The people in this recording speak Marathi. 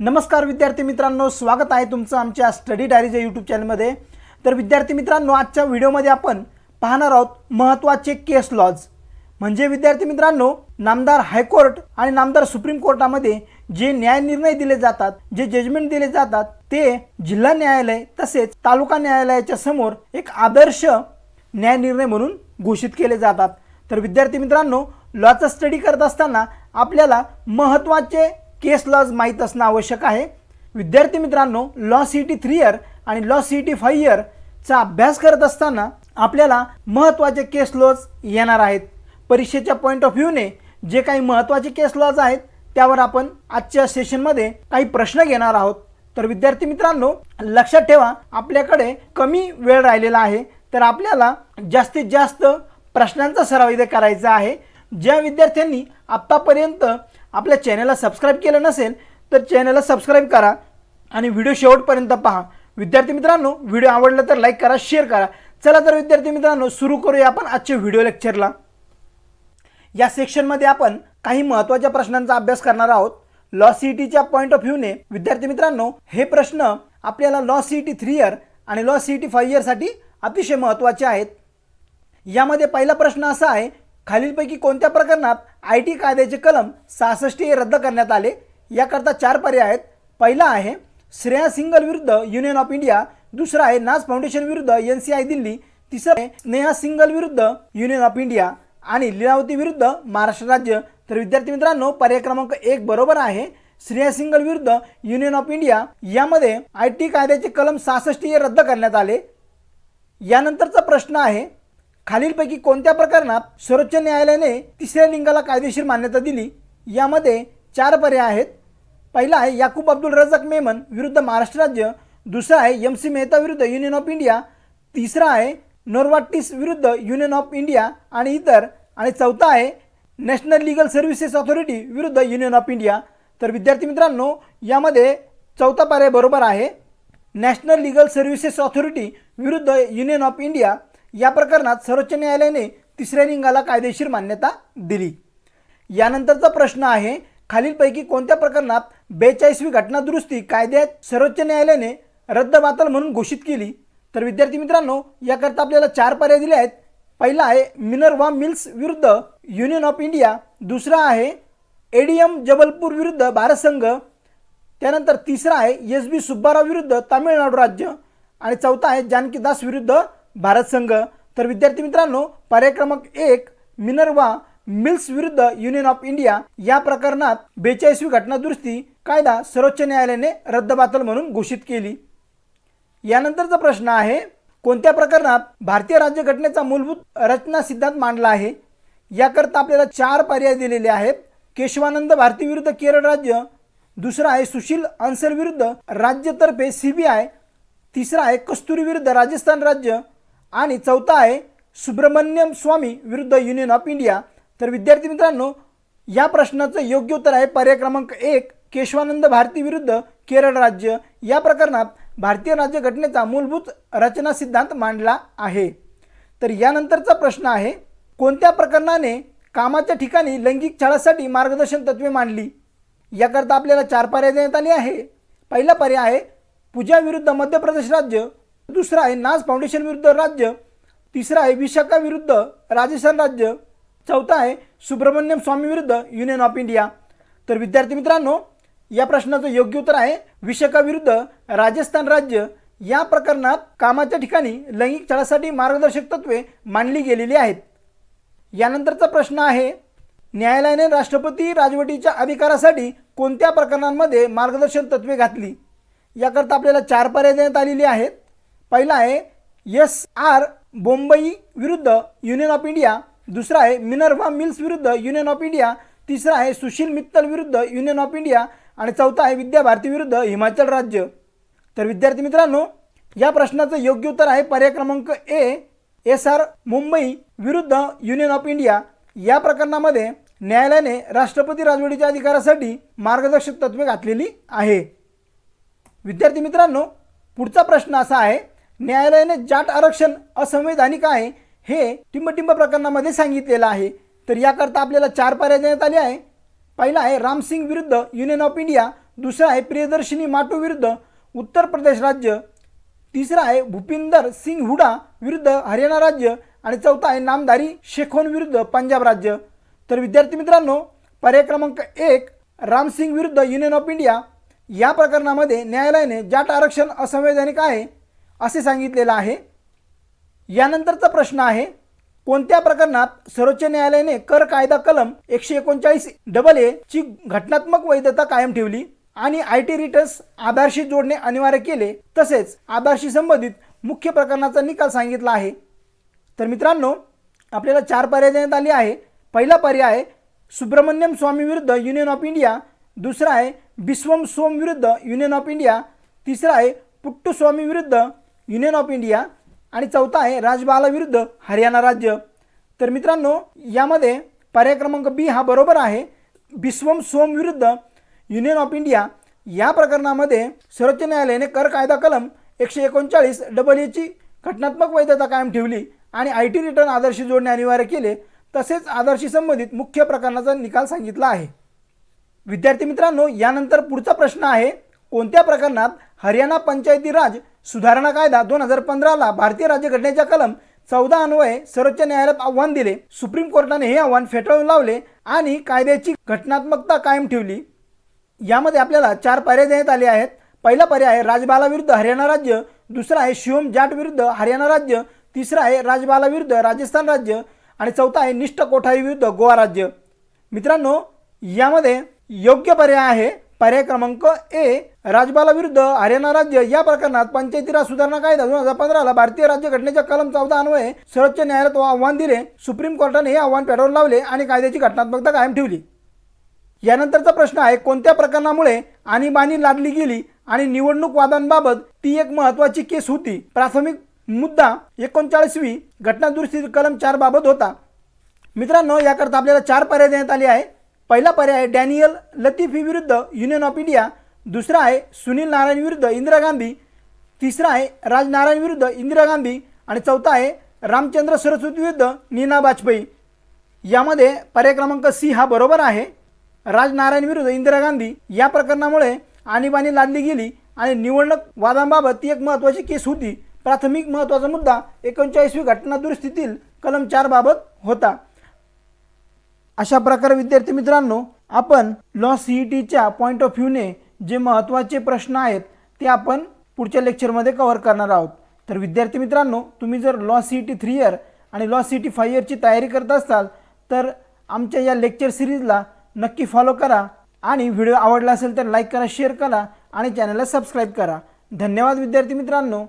नमस्कार विद्यार्थी मित्रांनो स्वागत आहे तुमचं आमच्या स्टडी डायरीच्या यूट्यूब चॅनलमध्ये तर विद्यार्थी मित्रांनो आजच्या व्हिडिओमध्ये आपण पाहणार आहोत महत्त्वाचे केस लॉज म्हणजे विद्यार्थी मित्रांनो नामदार हायकोर्ट आणि नामदार सुप्रीम कोर्टामध्ये जे न्याय निर्णय दिले जातात जे जजमेंट दिले जातात ते जिल्हा न्यायालय तसेच तालुका न्यायालयाच्या समोर एक आदर्श न्याय निर्णय म्हणून घोषित केले जातात. तर विद्यार्थी मित्रांनो लॉचा स्टडी करत असताना आपल्याला महत्त्वाचे केस लॉज माहीत असणं आवश्यक आहे. विद्यार्थी मित्रांनो law C T three year आणि लॉ सी टी फाईव्ह इयरचा अभ्यास करत असताना आपल्याला महत्त्वाचे केस लॉज येणार आहेत. परीक्षेच्या पॉईंट ऑफ व्ह्यूने जे काही महत्त्वाचे केस लॉज आहेत त्यावर आपण आजच्या सेशनमध्ये काही प्रश्न घेणार आहोत. तर विद्यार्थी मित्रांनो लक्षात ठेवा आपल्याकडे कमी वेळ राहिलेला आहे. तर आपल्याला जास्तीत जास्त प्रश्नांचा सराव इथे करायचा आहे. ज्या विद्यार्थ्यांनी आत्तापर्यंत आपल्या चॅनलला सबस्क्राईब केलं नसेल तर चॅनलला सबस्क्राईब करा आणि व्हिडिओ शेवटपर्यंत पहा. विद्यार्थी मित्रांनो व्हिडिओ आवडला तर लाईक करा शेअर करा. चला तर विद्यार्थी मित्रांनो सुरू करूया आपण आजच्या व्हिडिओ लेक्चरला या सेक्शनमध्ये आपण काही महत्त्वाच्या प्रश्नांचा अभ्यास करणार आहोत. लॉ सी टीच्या पॉईंट ऑफ व्ह्यूने विद्यार्थी मित्रांनो हे प्रश्न आपल्याला law C T three year आणि लॉ सी टी फाईव्ह इयरसाठी अतिशय महत्त्वाचे आहेत. यामध्ये पहिला प्रश्न असा आहे खालीलपैकी कोणत्या प्रकरणात आय टी कायद्याचे कलम सहासष्ट हे रद्द करण्यात आले? याकरता चार पर्याय आहेत. पहिला आहे श्रेया सिंगल विरुद्ध युनियन ऑफ इंडिया. दुसरा आहे नाज फाउंडेशन विरुद्ध एन सी आय दिल्ली. तिसरं आहे नेहा सिंगल विरुद्ध युनियन ऑफ इंडिया. आणि लीलावती विरुद्ध महाराष्ट्र राज्य. तर विद्यार्थी मित्रांनो पर्याय क्रमांक एक बरोबर आहे. श्रेया सिंगल विरुद्ध युनियन ऑफ इंडिया. यामध्ये आय टी कायद्याचे कलम सहासष्ट हे रद्द करण्यात आले. यानंतरचा प्रश्न आहे खालीलपैकी कोणत्या प्रकरणात सर्वोच्च न्यायालयाने तिसऱ्या लिंगाला कायदेशीर मान्यता दिली? यामध्ये चार पर्याय आहेत. पहिला आहे याकूब अब्दुल रजाक मेमन विरुद्ध महाराष्ट्र राज्य. दुसरा आहे एम सी मेहता विरुद्ध युनियन ऑफ इंडिया. तिसरा आहे नोरवाटीस विरुद्ध युनियन ऑफ इंडिया. आणि इतर आणि चौथा आहे नॅशनल लीगल सर्व्हिसेस ऑथॉरिटी विरुद्ध युनियन ऑफ इंडिया. तर विद्यार्थी मित्रांनो यामध्ये चौथा पर्याय बरोबर आहे. नॅशनल लीगल सर्व्हिसेस ऑथॉरिटी विरुद्ध युनियन ऑफ इंडिया. या प्रकरणात सर्वोच्च न्यायालयाने तिसऱ्या लिंगाला कायदेशीर मान्यता दिली. यानंतरचा प्रश्न आहे खालीलपैकी कोणत्या प्रकरणात बेचाळीसवी घटना दुरुस्ती कायद्यात सर्वोच्च न्यायालयाने रद्दबातल म्हणून घोषित केली? तर विद्यार्थी मित्रांनो याकरता आपल्याला चार पर्याय दिले आहेत. पहिला आहे मिनरवा मिल्स विरुद्ध युनियन ऑफ इंडिया. दुसरा आहे एडीएम जबलपूर विरुद्ध भारत संघ. त्यानंतर तिसरा आहे एस बी सुब्बाराव विरुद्ध तामिळनाडू राज्य. आणि चौथा आहे जानकीदास विरुद्ध भारत संघ. तर विद्यार्थी मित्रांनो पर्याय क्रमांक एक मिनर्वा मिल्स विरुद्ध युनियन ऑफ इंडिया या प्रकरणात बेचाळीसवी घटना दुरुस्ती कायदा सर्वोच्च न्यायालयाने रद्दबातल म्हणून घोषित केली. यानंतरचा प्रश्न आहे कोणत्या प्रकरणात भारतीय राज्यघटनेचा मूलभूत रचना सिद्धांत मांडला आहे? याकरता आपल्याला चार पर्याय दिलेले आहेत. केशवानंद भारती विरुद्ध केरळ राज्य दुसरा आहे सुशील अन्सर विरुद्ध राज्यतर्फे सी बी आय तिसरा आहे कस्तुरी विरुद्ध राजस्थान राज्य आणि चौथा आहे सुब्रमण्यम स्वामी विरुद्ध युनियन ऑफ इंडिया. तर विद्यार्थी मित्रांनो या प्रश्नाचं योग्य उत्तर आहे पर्याय क्रमांक एक केशवानंद भारती विरुद्ध केरळ राज्य. या प्रकरणात भारतीय राज्यघटनेचा मूलभूत रचना सिद्धांत मांडला आहे. तर यानंतरचा प्रश्न आहे कोणत्या प्रकरणाने कामाच्या ठिकाणी लैंगिक छळासाठी मार्गदर्शन तत्वे मांडली? याकरता आपल्याला चार पर्याय देण्यात आले आहे. पहिला पर्याय आहे पूजा विरुद्ध मध्य प्रदेश राज्य. दुसरा आहे नाज फाउंडेशन विरुद्ध राज्य. तिसरा आहे विशाखा विरुद्ध राजस्थान राज्य. चौथा आहे सुब्रमण्यम स्वामी विरुद्ध युनियन ऑफ इंडिया तर विद्यार्थी मित्रांनो या प्रश्नाचं योग्य उत्तर आहे विशाखा विरुद्ध राजस्थान राज्य. या प्रकरणात कामाच्या ठिकाणी लैंगिक छळासाठी मार्गदर्शक तत्वे मांडली गेलेली आहेत. यानंतरचा प्रश्न आहे न्यायालयाने राष्ट्रपती राजवटीच्या अधिकारासाठी कोणत्या प्रकरणांमध्ये मार्गदर्शन तत्वे घातली? याकरता आपल्याला चार पर्याय देण्यात आलेले आहेत. पहिला आहे एस आर बोंबई विरुद्ध युनियन ऑफ इंडिया. दुसरा आहे मिनर्वा मिल्स विरुद्ध युनियन ऑफ इंडिया. तिसरा आहे सुशील मित्तल विरुद्ध युनियन ऑफ इंडिया. आणि चौथा आहे विद्या भारती विरुद्ध हिमाचल राज्य. तर विद्यार्थी मित्रांनो या प्रश्नाचं योग्य उत्तर आहे पर्याय क्रमांक ए एस आर मुंबई विरुद्ध युनियन ऑफ इंडिया. या प्रकरणामध्ये न्यायालयाने राष्ट्रपती राजवटीच्या अधिकारासाठी मार्गदर्शक तत्वे घातलेली आहे. विद्यार्थी मित्रांनो पुढचा प्रश्न असा आहे न्यायालयाने जाट आरक्षण असंवैधानिक आहे हे टिंबटिंब प्रकरणामध्ये सांगितलेलं आहे. तर याकरता आपल्याला चार पर्याय देण्यात आले आहे. पहिला आहे रामसिंग विरुद्ध युनियन ऑफ इंडिया. दुसरा आहे प्रियदर्शिनी माटू विरुद्ध उत्तर प्रदेश राज्य. तिसरा आहे भूपिंदर सिंग हुडा विरुद्ध हरियाणा राज्य. आणि चौथा आहे नामधारी शेखोन विरुद्ध पंजाब राज्य. तर विद्यार्थी मित्रांनो पर्याय क्रमांक एक रामसिंग विरुद्ध युनियन ऑफ इंडिया. या प्रकरणामध्ये न्यायालयाने जाट आरक्षण असंवैधानिक आहे. असे सांगितलेलं आहे. यानंतरचा प्रश्न आहे कोणत्या प्रकरणात सर्वोच्च न्यायालयाने कर कायदा कलम एकशे एकोणचाळीस डबल ए ची घटनात्मक वैधता कायम ठेवली आणि आय टी रिटर्न्स आधारशी जोडणे अनिवार्य केले तसेच आधारशी संबंधित मुख्य प्रकरणाचा निकाल सांगितला आहे. तर मित्रांनो आपल्याला चार पर्याय देण्यात आले आहे. पहिला पर्याय आहे सुब्रमण्यम स्वामी विरुद्ध युनियन ऑफ इंडिया. दुसरा आहे बिस्वम सोम विरुद्ध युनियन ऑफ इंडिया. तिसरा आहे पुट्टू स्वामी विरुद्ध युनियन ऑफ इंडिया आणि चौथा आहे राजबाला विरुद्ध हरियाणा राज्य. तर मित्रांनो यामध्ये पर्याय क्रमांक बी हा बरोबर आहे. बिस्वम सोम विरुद्ध युनियन ऑफ इंडिया. या प्रकरणामध्ये सर्वोच्च न्यायालयाने कर कायदा कलम एकशे एकोणचाळीस डबल एची e घटनात्मक वैधता कायम ठेवली आणि आय टी रिटर्न आदर्शी जोडणे अनिवार्य केले. तसेच आदर्शी संबंधित मुख्य प्रकरणाचा निकाल सांगितला आहे. विद्यार्थी मित्रांनो यानंतर पुढचा प्रश्न आहे कोणत्या प्रकरणात हरियाणा पंचायती राज सुधारणा कायदा दोन हजार पंधराला भारतीय राज्यघटनेच्या कलम चौदा अन्वये सर्वोच्च न्यायालयात आव्हान दिले. सुप्रीम कोर्टाने हे आव्हान फेटाळून लावले आणि कायद्याची घटनात्मकता कायम ठेवली. यामध्ये आपल्याला चार पर्याय देण्यात आले आहेत. पहिला पर्याय आहे राजबाला विरुद्ध हरियाणा राज्य. दुसरा आहे शिवम जाट विरुद्ध हरियाणा राज्य. तिसरा आहे राजबाला विरुद्ध राजस्थान राज्य. आणि चौथा आहे निष्ठ कोठारी विरुद्ध गोवा राज्य. मित्रांनो यामध्ये योग्य पर्याय आहे. पर्याय क्रमांक ए राजबाला विरुद्ध हरियाणा राज्य या प्रकरणात पंचायती राज सुधारणा कायदा दोन हजार पंधराला भारतीय राज्यघटनेच्या कलम चौदा अन्वये सर्वोच्च न्यायालयात आव्हान दिले. सुप्रीम कोर्टाने हे आव्हान पेटवून लावले आणि कायद्याची घटनात्मकता कायम ठेवली. यानंतरचा प्रश्न आहे कोणत्या प्रकरणामुळे आणीबाणी लादली गेली आणि निवडणूक वादांबाबत ती एक महत्वाची केस होती? प्राथमिक मुद्दा एकोणचाळीसवी घटना दुरुस्ती कलम चार बाबत होता. मित्रांनो याकरता आपल्याला चार पर्याय देण्यात आले आहे. पहिला पर्याय डॅनियल लतीफी विरुद्ध युनियन ऑफ इंडिया दुसरा आहे सुनील नारायण विरुद्ध इंदिरा गांधी. तिसरा आहे राजनारायण विरुद्ध इंदिरा गांधी. आणि चौथा आहे रामचंद्र सरस्वती विरुद्ध नीना वाजपेयी यामध्ये पर्याय क्रमांक सी हा बरोबर आहे. राजनारायण विरुद्ध इंदिरा गांधी. या प्रकरणामुळे आणीबाणी लादली गेली आणि निवडणूक वादांबाबत ती एक महत्त्वाची केस होती. प्राथमिक महत्त्वाचा मुद्दा एकोणचाळीसवी घटना दुरुस्तीतील कलम चारबाबत होता. अशा प्रकारे विद्यार्थी मित्रांनो आपण लॉ सी ई टीच्या पॉईंट ऑफ व्ह्यूने जे महत्त्वाचे प्रश्न आहेत ते आपण पुढच्या लेक्चरमध्ये कव्हर करणार आहोत. तर विद्यार्थी मित्रांनो तुम्ही जर law C T three year आणि लॉ सी टी फाय इयरची तयारी करत असाल तर आमच्या या लेक्चर सिरीजला नक्की फॉलो करा आणि व्हिडिओ आवडला असेल तर लाईक करा शेअर करा आणि चॅनलला सबस्क्राईब करा. धन्यवाद विद्यार्थी मित्रांनो.